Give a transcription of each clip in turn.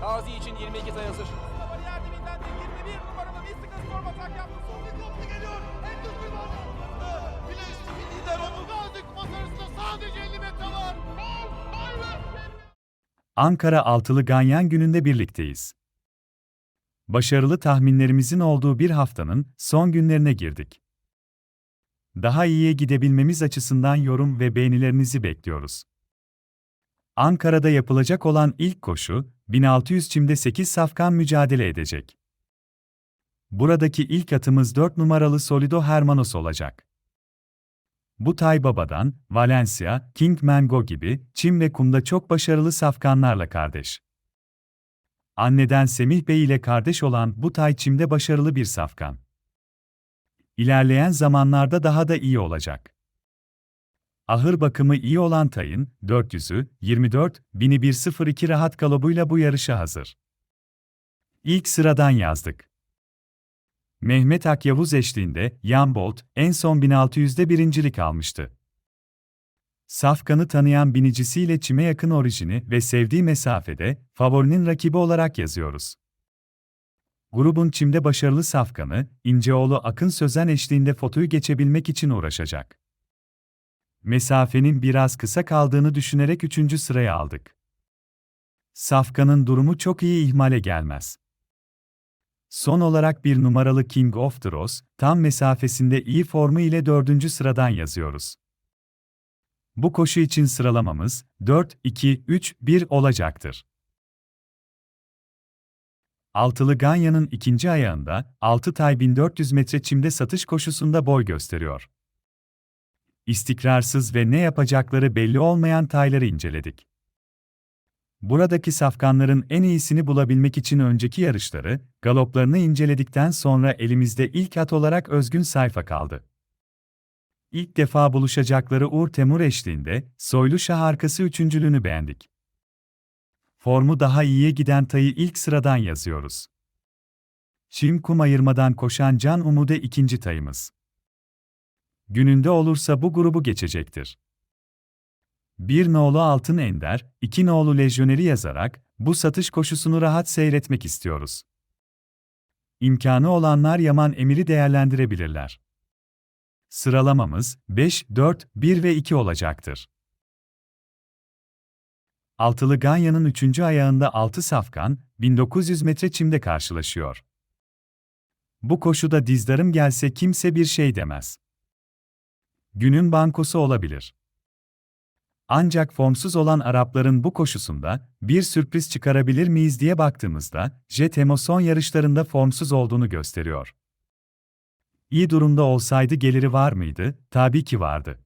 Gazi için 22 sayı hazır. Dibinden de 21 numaralı Mystical Storm atak yaptı. Sol bir koptu geliyor. En düz bir bal. Bile üstü bir lider onu. Gazi kupas arasında sadece 50 metre var. Ankara Altılı Ganyan gününde birlikteyiz. Başarılı tahminlerimizin olduğu bir haftanın son günlerine girdik. Daha iyiye gidebilmemiz açısından yorum ve beğenilerinizi bekliyoruz. Ankara'da yapılacak olan ilk koşu, 1600 çimde 8 safkan mücadele edecek. Buradaki ilk atımız 4 numaralı Solido Hermanos olacak. Bu Tay Baba'dan, Valencia, King Mango gibi çim ve kumda çok başarılı safkanlarla kardeş. Anneden Semih Bey ile kardeş olan bu Tay çimde başarılı bir safkan. İlerleyen zamanlarda daha da iyi olacak. Ahır bakımı iyi olan Tay'ın 400'ü 24 1102 rahat galobuyla bu yarışa hazır. İlk sıradan yazdık. Mehmet Akyavuz eşliğinde Jan Bolt en son 1600'de birincilik almıştı. Safkan'ı tanıyan binicisiyle çime yakın orijini ve sevdiği mesafede favorinin rakibi olarak yazıyoruz. Grubun çimde başarılı Safkan'ı, İnceoğlu Akın Sözen eşliğinde fotoyu geçebilmek için uğraşacak. Mesafenin biraz kısa kaldığını düşünerek üçüncü sıraya aldık. Safkan'ın durumu çok iyi ihmale gelmez. Son olarak bir numaralı King of the Rose, tam mesafesinde iyi formu ile dördüncü sıradan yazıyoruz. Bu koşu için sıralamamız 4-2-3-1 olacaktır. Altılı Ganya'nın ikinci ayağında 6 tay 1400 metre çimde satış koşusunda boy gösteriyor. İstikrarsız ve ne yapacakları belli olmayan tayları inceledik. Buradaki safkanların en iyisini bulabilmek için önceki yarışları, galoplarını inceledikten sonra elimizde ilk at olarak özgün sayfa kaldı. İlk defa buluşacakları Uğur Temur eşliğinde, Soylu Şah arkası üçüncülüğünü beğendik. Formu daha iyiye giden tayı ilk sıradan yazıyoruz. Çim kum ayırmadan koşan Can Umude ikinci tayımız. Gününde olursa bu grubu geçecektir. Bir nolu Altın Ender, iki nolu Lejyoneri yazarak bu satış koşusunu rahat seyretmek istiyoruz. İmkanı olanlar Yaman Emir'i değerlendirebilirler. Sıralamamız 5, 4, 1 ve 2 olacaktır. Altılı Ganya'nın 3. ayağında 6 safkan, 1900 metre çimde karşılaşıyor. Bu koşuda dizdarım gelse kimse bir şey demez. Günün bankosu olabilir. Ancak formsuz olan Arapların bu koşusunda bir sürpriz çıkarabilir miyiz diye baktığımızda, Jetemo son yarışlarında formsuz olduğunu gösteriyor. İyi durumda olsaydı geliri var mıydı? Tabii ki vardı.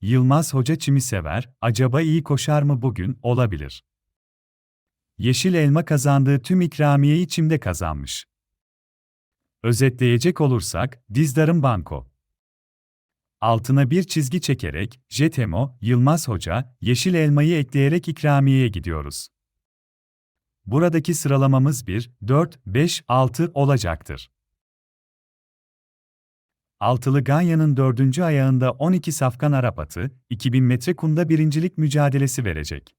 Yılmaz Hoca çimi sever, acaba iyi koşar mı bugün? Olabilir. Yeşil elma kazandığı tüm ikramiyeyi çimde kazanmış. Özetleyecek olursak, dizdarım banko. Altına bir çizgi çekerek, Jetemo, Yılmaz Hoca, yeşil elmayı ekleyerek ikramiyeye gidiyoruz. Buradaki sıralamamız 1, 4, 5, 6 olacaktır. Altılı Ganya'nın dördüncü ayağında 12 safkan Arap atı, 2000 metre kumda birincilik mücadelesi verecek.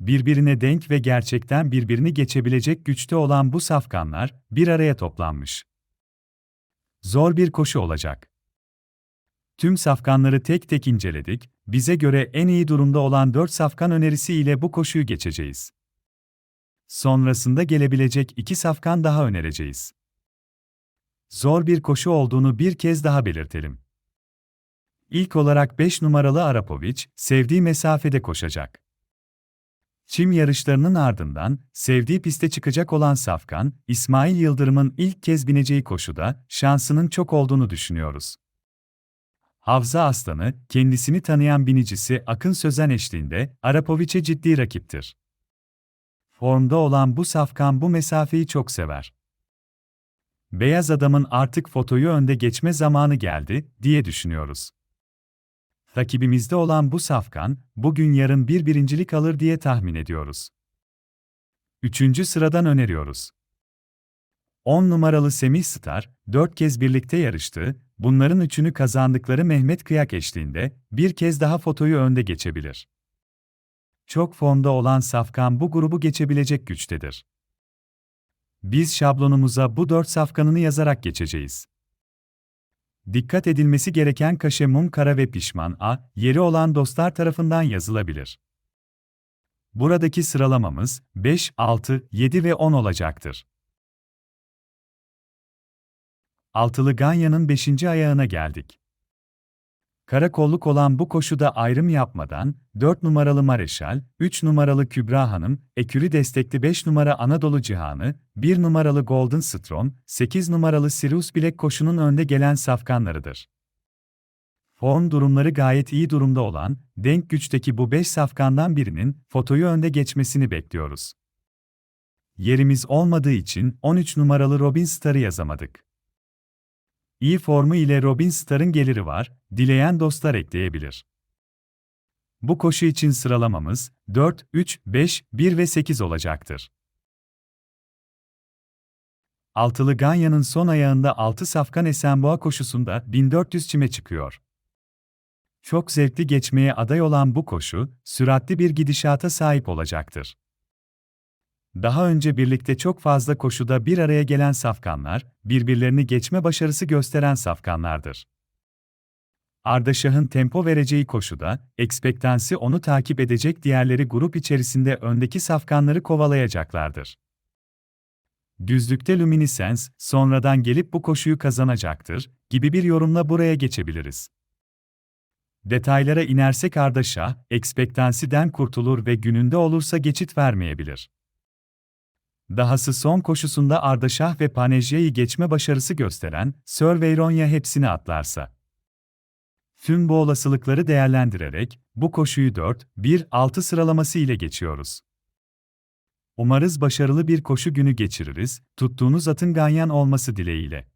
Birbirine denk ve gerçekten birbirini geçebilecek güçte olan bu safkanlar bir araya toplanmış. Zor bir koşu olacak. Tüm safkanları tek tek inceledik, bize göre en iyi durumda olan 4 safkan önerisi ile bu koşuyu geçeceğiz. Sonrasında gelebilecek iki safkan daha önereceğiz. Zor bir koşu olduğunu bir kez daha belirtelim. İlk olarak 5 numaralı Arapovic, sevdiği mesafede koşacak. Çim yarışlarının ardından, sevdiği piste çıkacak olan Safkan, İsmail Yıldırım'ın ilk kez bineceği koşuda, şansının çok olduğunu düşünüyoruz. Havza Aslanı, kendisini tanıyan binicisi Akın Sözen eşliğinde, Arapovic'e ciddi rakiptir. Formda olan bu Safkan bu mesafeyi çok sever. Beyaz adamın artık fotoyu önde geçme zamanı geldi, diye düşünüyoruz. Rakibimizde olan bu safkan, bugün yarın bir birincilik alır diye tahmin ediyoruz. Üçüncü sıradan öneriyoruz. 10 numaralı Semih Star, 4 kez birlikte yarıştı, bunların üçünü kazandıkları Mehmet Kıyak eşliğinde, bir kez daha fotoyu önde geçebilir. Çok formda olan safkan bu grubu geçebilecek güçtedir. Biz şablonumuza bu dört safkanını yazarak geçeceğiz. Dikkat edilmesi gereken kaşe mum kara ve pişman A, yeri olan dostlar tarafından yazılabilir. Buradaki sıralamamız 5, 6, 7 ve 10 olacaktır. Altılı Ganya'nın 5. ayağına geldik. Karakolluk olan bu koşuda ayrım yapmadan, 4 numaralı Mareşal, 3 numaralı Kübra Hanım, ekürü destekli 5 numara Anadolu Cihanı, 1 numaralı Golden Stron, 8 numaralı Sirius Bilek koşunun önde gelen safkanlarıdır. Form durumları gayet iyi durumda olan, denk güçteki bu 5 safkandan birinin fotoyu önde geçmesini bekliyoruz. Yerimiz olmadığı için 13 numaralı Robin Star'ı yazamadık. İyi formu ile Robin Star'ın geliri var, dileyen dostlar ekleyebilir. Bu koşu için sıralamamız 4, 3, 5, 1 ve 8 olacaktır. Altılı Ganya'nın son ayağında 6 safkan Esenboğa koşusunda 1400 çime çıkıyor. Çok zevkli geçmeye aday olan bu koşu, süratli bir gidişata sahip olacaktır. Daha önce birlikte çok fazla koşuda bir araya gelen safkanlar, birbirlerini geçme başarısı gösteren safkanlardır. Ardaşah'ın tempo vereceği koşuda, ekspektansi onu takip edecek diğerleri grup içerisinde öndeki safkanları kovalayacaklardır. Düzlükte Luminiscence, sonradan gelip bu koşuyu kazanacaktır, gibi bir yorumla buraya geçebiliriz. Detaylara inersek Ardaşah, ekspektansiden kurtulur ve gününde olursa geçit vermeyebilir. Dahası son koşusunda Ardaşah ve Panejya'yı geçme başarısı gösteren Sörveyronya hepsini atlarsa. Tüm bu olasılıkları değerlendirerek bu koşuyu 4-1-6 sıralaması ile geçiyoruz. Umarız başarılı bir koşu günü geçiririz, tuttuğunuz atın ganyan olması dileğiyle.